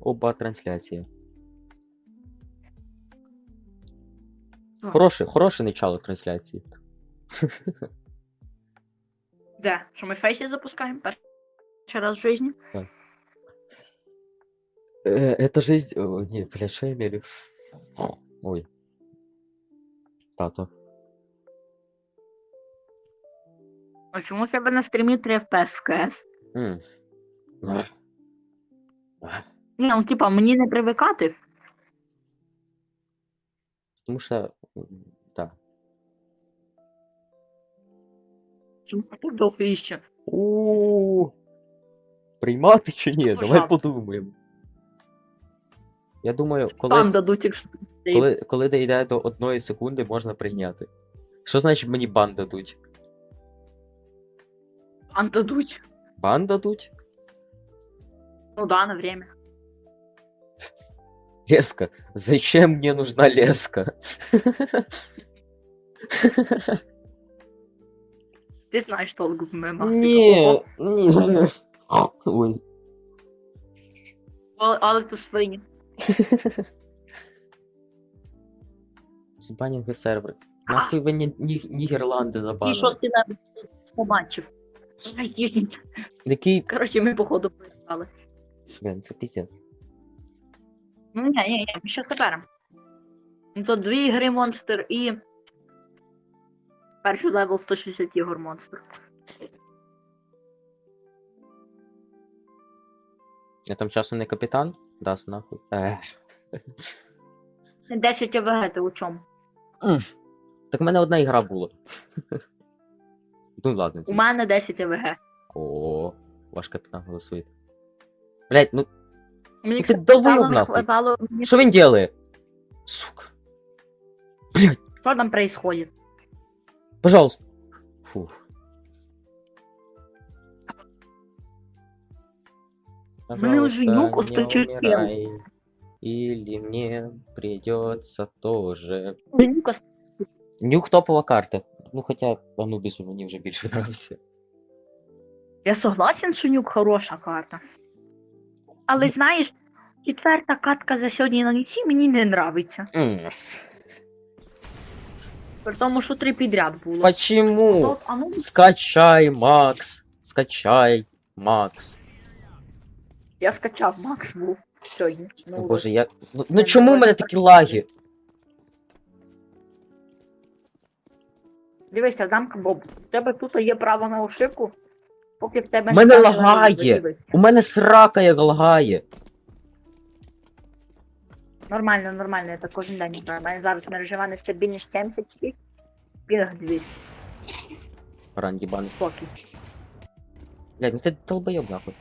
Оба трансляції. Ага. Хороше, хороше начало трансляції. Де? Що ми фейсі запускаємо? Перший раз в житті? Э, это жизнь... О, не, блядь, что я мерю? Ой. Тато. А чому в тебе на стрімі 3 FPS в КС? М. Ні, ну типа, мені не привикати. Потому что... м, Да. Чому тут довго іще? У Приймати чи ні? Давай Пожалуйста. подумаємо. Я думаю, Там коли, дадуть, якщо коли, коли дійде до одної секунди, можна прийняти. Що значить мені бан дадуть? бан дадуть. Бан дадуть? Ну да, на время. Леска. Зачем мне нужна леска? Ти знаєш толку в мемах. Не, не. Ой. Але, ти свині. Збанінги сервер. Нахуй ви ні, ні, Нідерланди І що ти на побачив? Який. Коротше, ми походу поїхали. Блін, це піздець. Ну ні, ні, ні, ми ще заберемо. Ну то дві ігри монстр і. Перший левел 160 ігор монстр. Я там часом не капітан? Дасть нахуй. Ех. 10 АВГ ти у чому? Так в мене одна ігра була. Ну ладно. У мене 10 АВГ. О, ваш капітан голосує. Блять, ну Мені Ну ти кстати, долбойоб, не нахуй. хватало. Мені що він делає? Сука. Блять, що там происходит? пожалуйста. Фух. Мне уже юг Пожалуйста, не осточертел. умирай, Или мне придется тоже. Нюка Нюк топова карта. Ну хоча Анубісу мені вже більше подобається. Я согласен, що нюк хороша карта. Але знаєш, четверта катка за сьогодні на ніці мені не нравиться. М, При тому, що три підряд було. Почему? От, а ну, Скачай, Макс. Скачай, Макс. я скачав, Макс був сьогодні. О Ну, боже, я. Ну, ну чому в мене такі так. лаги? Дивися, дамка Боб, у тебе тут є право на ошибку, поки в тебе В мене стане лагає. У мене срака як лагає. Нормально, нормально, я так кожен день граю. У мене зараз мережева нестабільність 70 пінг 200, Ранді бан. спокій. Блядь, ну ти долбойоб нахуй.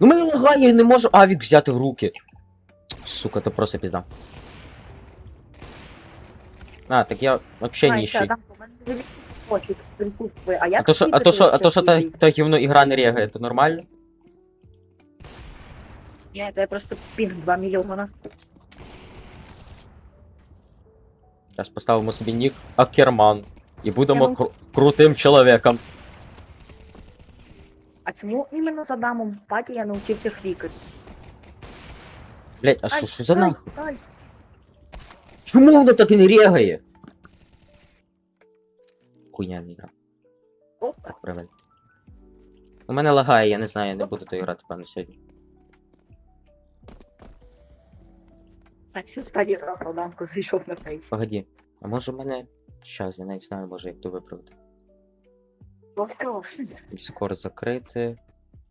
Ну мене лагає, я не можу авік взяти в руки. Сука, то просто пізда. А, так я вообще Знаєш, нищий. Адамко, в мене спокій присутствує, а я А то що, а то що, а то що та, та гівно ігра не регає, то нормально? Ні, це просто пінг 2 мільйона. Зараз поставимо собі нік Акерман. І будемо Я вам- кру- крутим чоловіком. А чому іменно з Адамом в паті я навчився флікати? Блять, а що, що за нахуй? Чому воно так і не регає? Хуйня не гра. Так, правильно. У мене лагає, я не знаю, я не буду доіграти, певно, сьогодні. Так, що стадії раз Адамко зайшов на фейс. Погоді. А може в мене. Щас, я навіть знаю, може, як то виправити. Discord закрити.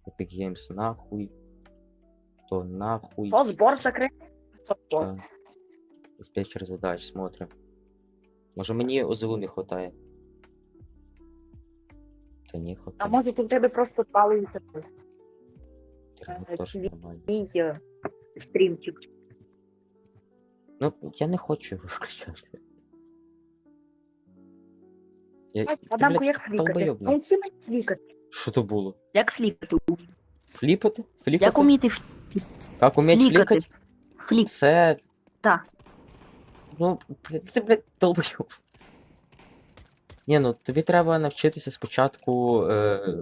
Epic Games нахуй. То нахуй. Що, збор. Та. Диспетчер задач, смотрим. Може мені ОЗУ не хватає. Та ні, А хватає. може тут тебе просто палиться Інтернет е, теж чи- нормально. твій е, стрімчик. Ну, я не хочу його включати. Я... Блядь, як флікати? Ну, мені флікати. Що то було? Як флікати? Фліпати? Фліпати? Як уміти флікати? Як уміть флікати? флікати? Флік. Це. Так. Ну, блядь, ти, блядь, долбойоб. Ні, ну тобі треба навчитися спочатку. Е...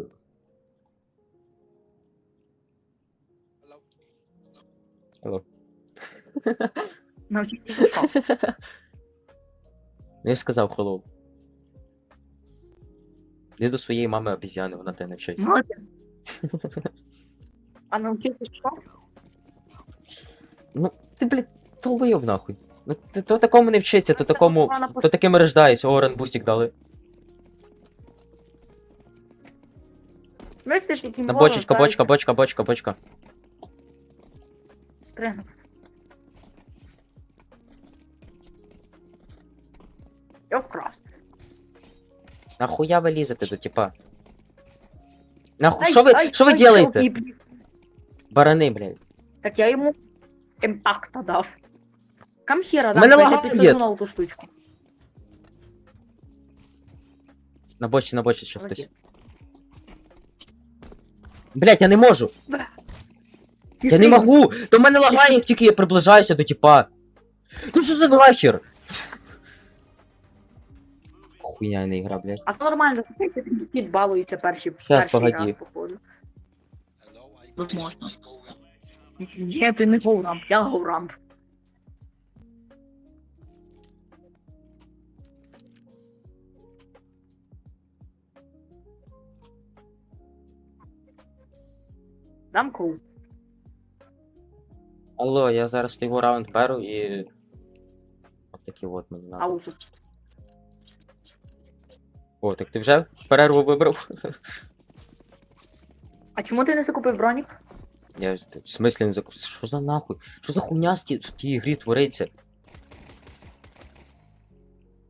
Навчитися що? Ну, я сказав hello. Іди до своєї мами обіз'яни, вона тебе навчить. Молодець. А навчитися що? Ну, ти, блядь, толбойоб нахуй. Ну, ти, то такому не вчиться, то Ну, такому. То таким і рождається, о, дали. В смислі, що тим На бочечка, бочка, бочка, бочка, бочка. Спригнув. Я вкрас. Нахуя ви лізете до типа? Нахуй, Ай, що ви, ай, що ви ай, делаете? ай, блін. Барани, блядь. Так я йому імпакта дав. Камхіра Мене дав, я лагає. підсажу на ту штучку. На бочці, на бочці ще хтось. Молодець. Блять, я не можу. Я не можу. То в мене лагає, як тільки я приближаюся до типа. Ну що за лахер? Хуйня не ігра, блядь. А то нормально, що кіт балується перші, Щас, перший погоді. раз, походу. Возможно. Ні, ти не гоурамп, я гоурамп. Дам коу. Алло, я зараз його раунд беру і. От такі от мені надо. Аузу. О, так ти вже перерву вибрав? А чому ти не закупив бронік? Я в смислі не зак... Що за нахуй? Що за хуйня в тій- в тій грі твориться?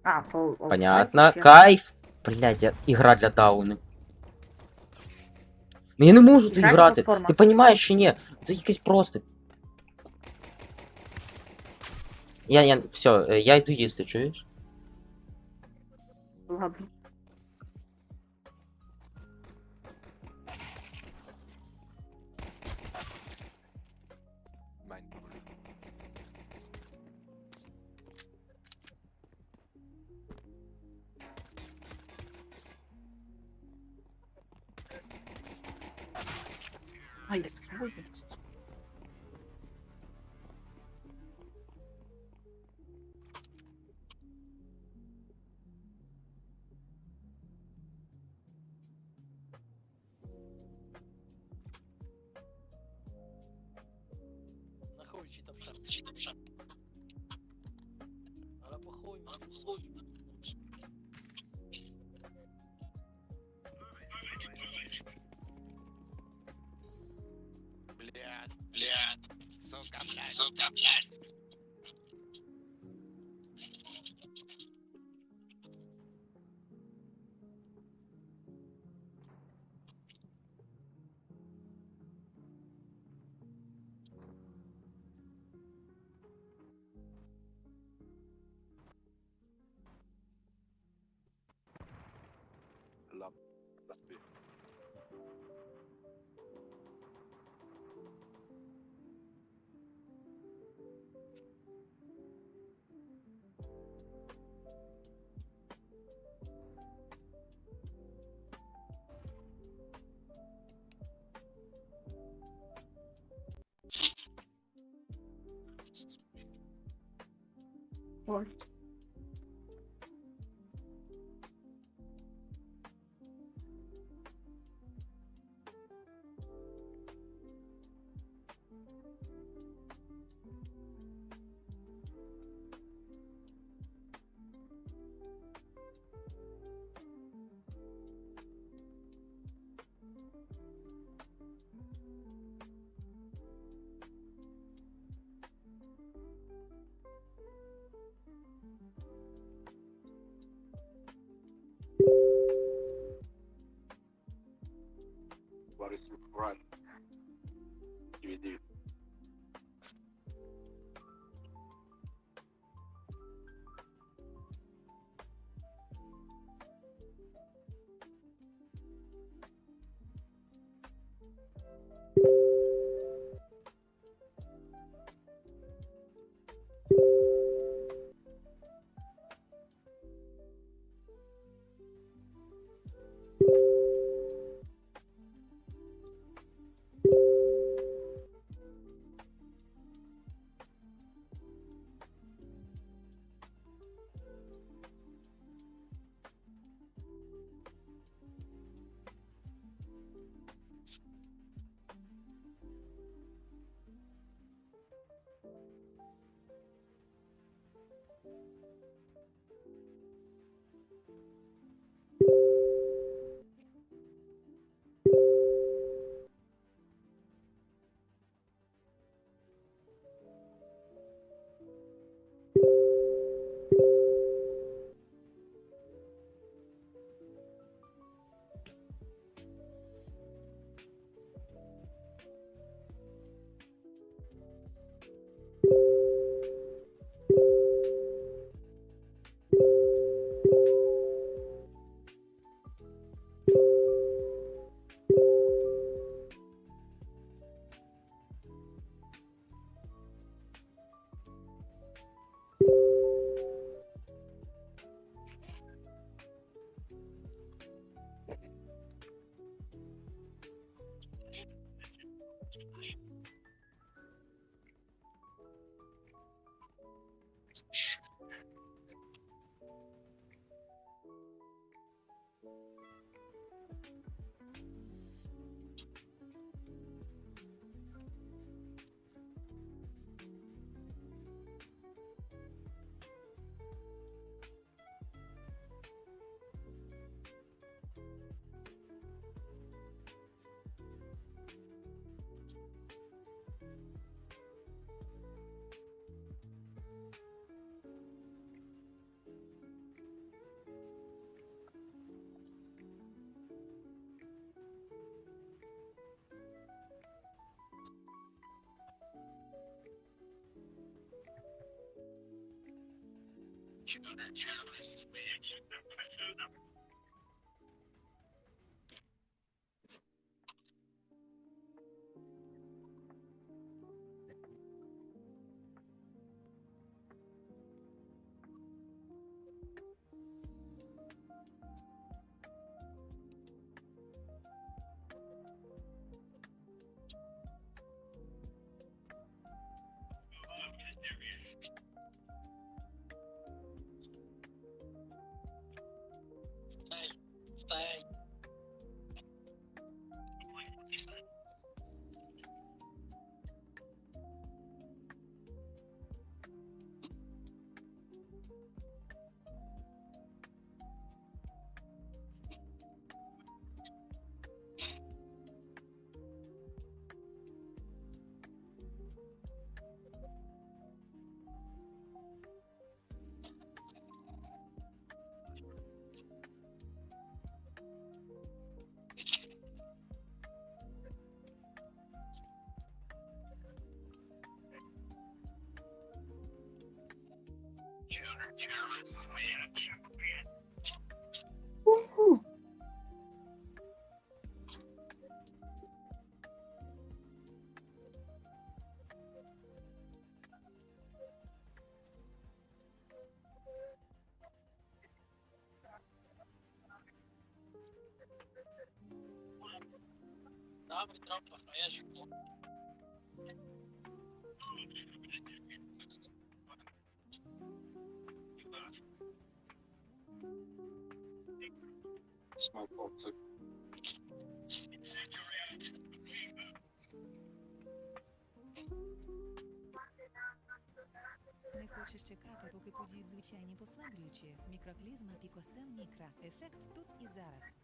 А, то... Понятно. кайф. Блядь, я... ігра для дауни. Ну я не можу тут грати. Ти розумієш чи ні? Це якийсь просто. Я, я, все, я йду їсти, чуєш? Ладно. Ай, ой. Нахуй чи там шар, чи там шар. Але похуй, похуй. Сука, блядь, сука, run. You do. you the town. Woo. Да, мы трапа, а я же Не хочеш чекати, поки подіють звичайні послаблюючі. Мікроклізма Пікосен Мікра. Ефект тут і зараз.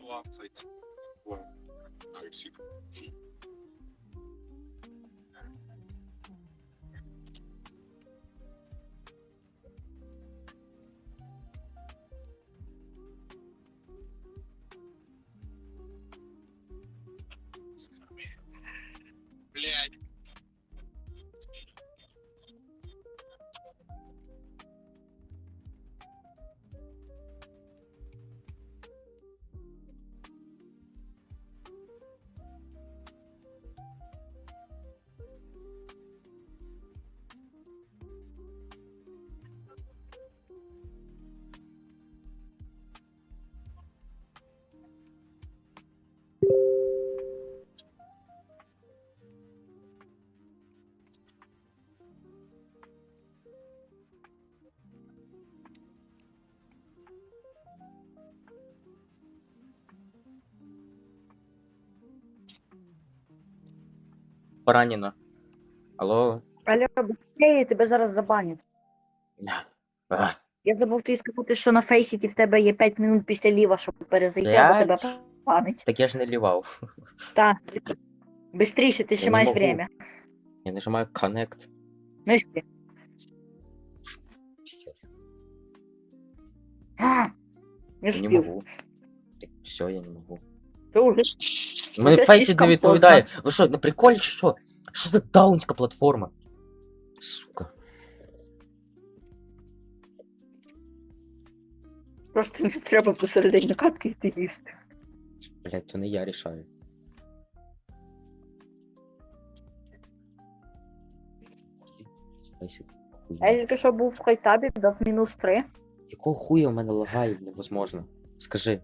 Двадцать. Ой, man. Поранено. Алло? Алло, быстрее, тебе зараз забанять. А, Я забув тобі сказати, що на фейсіті в тебе є 5 минут після ліва, щоб перезайти, або тебе пам'ять. Так я ж не лівав. Так. Бистріше, ти ще не маєш можу. время. Я нажимаю Connect. Ну і що? Пиздец. А, Не Я не могу. Так, все, я не могу. Це уже. У мене Це слишком не відповідає. Ви що, на приколі чи що? Що за даунська платформа? Сука. Просто не треба посередині катки йти їсти. Блять, то не я рішаю. Хуйня. Я тільки що був в хайтабі, дав мінус 3. Якого хуя у мене лагає невозможно? Скажи.